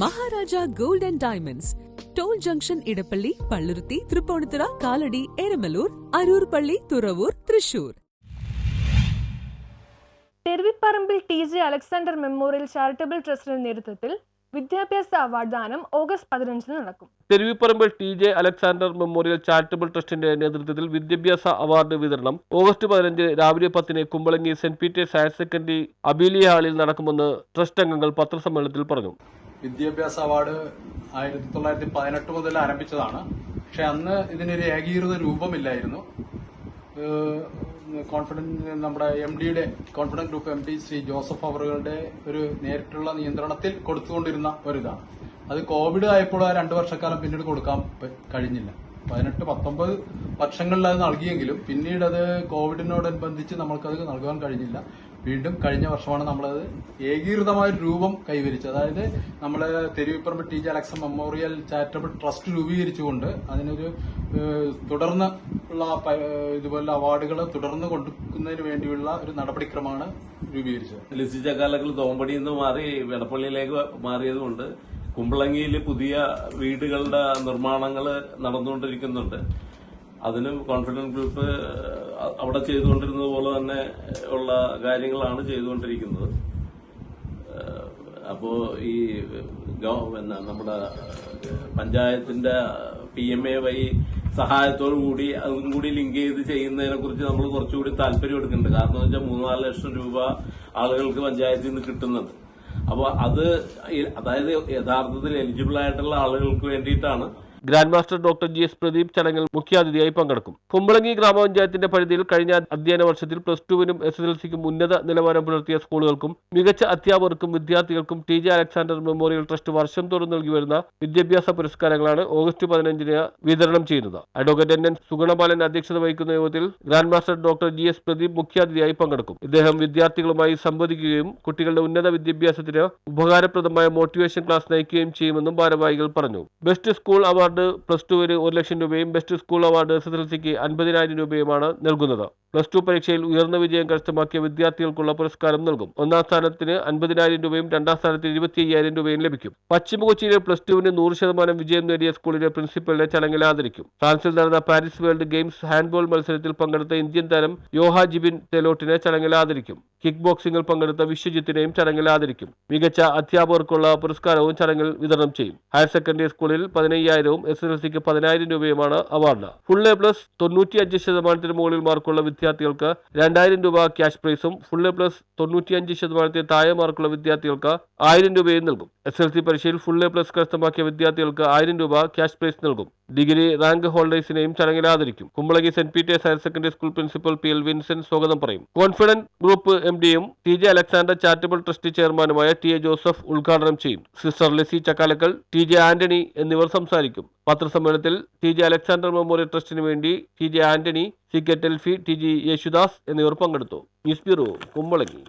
Maharaja gold and diamonds. Toll junction Edappally Palluruthy Tripunithura Kalady Eramalloor Aroor പള്ളി Thuravoor Thrissur. Theruvipparambil T J Alexander memorial charitable ട്രസ്റ്റിന്റെ നേതൃത്വത്തിൽ വിദ്യാഭ്യാസ award ദാനം August പതിനഞ്ചിന് നടക്കും. Theruvipparambil T J Alexander memorial charitable ട്രസ്റ്റിന്റെ നേതൃത്വത്തിൽ വിദ്യാഭ്യാസ അവാർഡ് വിതരണം ഓഗസ്റ്റ് പതിനഞ്ച് രാവിലെ പത്തിന് Kumbalangi Saint Peter's higher secondary അബീലിയ ഹാളിൽ നടക്കുമെന്ന് ട്രസ്റ്റ് അംഗങ്ങൾ പത്രസമ്മേളനത്തിൽ പറഞ്ഞു. വിദ്യാഭ്യാസ അവാർഡ് ആയിരത്തി തൊള്ളായിരത്തി പതിനെട്ട് മുതൽ ആരംഭിച്ചതാണ്. പക്ഷെ അന്ന് ഇതിനൊരു ഏകീകൃത രൂപമില്ലായിരുന്നു. കോൺഫിഡൻസ് നമ്മുടെ എം ഡിയുടെ confidence group M D Shri Joseph അവറുകളുടെ ഒരു നേരിട്ടുള്ള നിയന്ത്രണത്തിൽ കൊടുത്തുകൊണ്ടിരുന്ന ഒരിതാണ്. അത് കോവിഡ് ആയപ്പോൾ ആ രണ്ടു വർഷക്കാലം പിന്നീട് കൊടുക്കാൻ കഴിഞ്ഞില്ല. പതിനെട്ട് പത്തൊമ്പത് വർഷങ്ങളിൽ അത് നൽകിയെങ്കിലും പിന്നീട് അത് കോവിഡിനോടനുബന്ധിച്ച് നമ്മൾക്കത് നൽകാൻ കഴിഞ്ഞില്ല. വീണ്ടും കഴിഞ്ഞ വർഷമാണ് നമ്മളത് ഏകീകൃതമായ രൂപം കൈവരിച്ചത്. അതായത് നമ്മൾ Theruvipparambu T J Alexa memorial charitable trust രൂപീകരിച്ചുകൊണ്ട് അതിനൊരു തുടർന്ന് ഉള്ള ഇതുപോലെ അവാർഡുകൾ തുടർന്ന് കൊടുക്കുന്നതിന് വേണ്ടിയുള്ള ഒരു നടപടിക്രമമാണ് രൂപീകരിച്ചത്. ലിസി ചക്കാലക്കൽ തോമ്പടിയിൽ നിന്ന് മാറി വെടപ്പള്ളിയിലേക്ക് മാറിയതുകൊണ്ട് കുമ്പളങ്ങിയിൽ പുതിയ വീടുകളുടെ നിർമ്മാണങ്ങൾ നടന്നുകൊണ്ടിരിക്കുന്നുണ്ട്. അതിന് കോൺഫിഡൻസ് ഗ്രൂപ്പ് അവിടെ ചെയ്തുകൊണ്ടിരുന്നത് പോലെ തന്നെ ഉള്ള കാര്യങ്ങളാണ് ചെയ്തുകൊണ്ടിരിക്കുന്നത്. അപ്പോ ഈ നമ്മുടെ പഞ്ചായത്തിന്റെ പി എം എ വൈ സഹായത്തോടു കൂടി അതും കൂടി ലിങ്ക് ചെയ്ത് ചെയ്യുന്നതിനെ കുറിച്ച് നമ്മൾ കുറച്ചുകൂടി താല്പര്യം എടുക്കുന്നുണ്ട്. കാരണം എന്ന് വെച്ചാൽ മൂന്നാൽ ലക്ഷം രൂപ ആളുകൾക്ക് പഞ്ചായത്തിൽ നിന്ന് കിട്ടുന്നുണ്ട്. അപ്പോൾ അത് അതായത് യഥാർത്ഥത്തിൽ എലിജിബിൾ ആയിട്ടുള്ള ആളുകൾക്ക് വേണ്ടിയിട്ടാണ് grand master doctor G S Pradeep ചടങ്ങിൽ മുഖ്യാതിഥിയായി പങ്കെടുക്കും. കുമ്പളങ്ങി ഗ്രാമപഞ്ചായത്തിന്റെ പരിധിയിൽ കഴിഞ്ഞ അധ്യയന വർഷത്തിൽ പ്ലസ് ടുവിനും എസ് എസ് എൽ സിക്കും ഉന്നത നിലവാരം പുലർത്തിയ സ്കൂളുകൾക്കും മികച്ച അധ്യാപകർക്കും വിദ്യാർത്ഥികൾക്കും T J Alexander memorial trust വർഷം തോറും നൽകി വരുന്ന വിദ്യാഭ്യാസ പുരസ്കാരങ്ങളാണ് ഓഗസ്റ്റ് പതിനഞ്ചിന് വിതരണം ചെയ്യുന്നത്. അഡ്വക്കേറ്റ് എൻ എൻ സുഗണബാലൻ അധ്യക്ഷത വഹിക്കുന്ന യോഗത്തിൽ grand master doctor G S Pradeep മുഖ്യാതിഥിയായി പങ്കെടുക്കും. ഇദ്ദേഹം വിദ്യാർത്ഥികളുമായി സംവദിക്കുകയും കുട്ടികളുടെ ഉന്നത വിദ്യാഭ്യാസത്തിന് ഉപകാരപ്രദമായ മോട്ടിവേഷൻ ക്ലാസ് നയിക്കുകയും ചെയ്യുമെന്നും ഭാരവാഹികൾ പറഞ്ഞു. ബെസ്റ്റ് സ്കൂൾ അവാർഡ് പ്ലസ് ടുവിന് ഒരു ലക്ഷം രൂപയും best school award S S L സിക്ക് അൻപതിനായിരം രൂപയുമാണ് നൽകുന്നത്. പ്ലസ് ടു പരീക്ഷയിൽ ഉയർന്ന വിജയം കരസ്ഥമാക്കിയ വിദ്യാർത്ഥികൾക്കുള്ള പുരസ്കാരം നൽകും. ഒന്നാം സ്ഥാനത്തിന് അൻപതിനായിരം രൂപയും രണ്ടാം സ്ഥാനത്തിന് ഇരുപത്തി അയ്യായിരം രൂപയും ലഭിക്കും. പശ്ചിമ കൊച്ചിയിലെ പ്ലസ് ടുവിന് നൂറ് ശതമാനം വിജയം നേടിയ സ്കൂളിലെ പ്രിൻസിപ്പലിനെ ചടങ്ങിൽ ആദരിക്കും. ഫ്രാൻസിൽ നടന്ന പാരീസ് വേൾഡ് ഗെയിംസ് ഹാൻഡ്ബോൾ മത്സരത്തിൽ പങ്കെടുത്ത ഇന്ത്യൻ താരം യോഹ ജിബിൻ തെലോട്ടിനെ ചടങ്ങിൽ ആദരിക്കും. കിക്ക് ബോക്സിംഗിൽ പങ്കെടുത്ത വിശ്വജിത്തിനെയും ചടങ്ങിൽ ആദരിക്കും. മികച്ച അധ്യാപകർക്കുള്ള പുരസ്കാരവും ചടങ്ങിൽ വിതരണം ചെയ്യും. ഹയർ സെക്കൻഡറി സ്കൂളിൽ പതിനയ്യായിരവും എസ് എൽ സിക്ക് പതിനായിരം രൂപയുമാണ് അവാർഡ്. ഫുൾ എ പ്ലസ് തൊണ്ണൂറ്റിയഞ്ച് ശതമാനത്തിന് മുകളിൽ മാർക്കുള്ള വിദ്യാർത്ഥികൾക്ക് രണ്ടായിരം രൂപ ക്യാഷ് പ്രൈസും ഫുൾ എ പ്ലസ് തൊണ്ണൂറ്റിയഞ്ച് ശതമാനത്തെ താഴെ മാർക്കുള്ള വിദ്യാർത്ഥികൾക്ക് ആയിരം രൂപയും നൽകും. എസ് എൽ സി പരീക്ഷയിൽ ഫുൾ എ പ്ലസ് കരസ്ഥമാക്കിയ വിദ്യാർത്ഥികൾക്ക് ആയിരം രൂപ ക്യാഷ് പ്രൈസ് നൽകും. ഡിഗ്രി റാങ്ക് ഹോൾഡേഴ്സിനെയും ചടങ്ങിൽ ആദരിക്കും. Kumbalangi Saint Peter's higher secondary school principal P L Vincent സ്വാഗതം പറയും. കോൺഫിഡന്റ് ഗ്രൂപ്പ് എം ഡിയും T J Alexander charitable trust ചെയർമാനുമായ ടി എ ജോസഫ് ഉദ്ഘാടനം ചെയ്യും. Sister Lessy Chakkalakkal T J Antony എന്നിവർ സംസാരിക്കും. പത്രസമ്മേളനത്തിൽ ടി ജെ അലക്സാണ്ടർ മെമ്മോറിയൽ ട്രസ്റ്റിന് വേണ്ടി T J Antony C K Telfy T G Yesudas എന്നിവർ പങ്കെടുത്തു. News bureau Kumbalangi.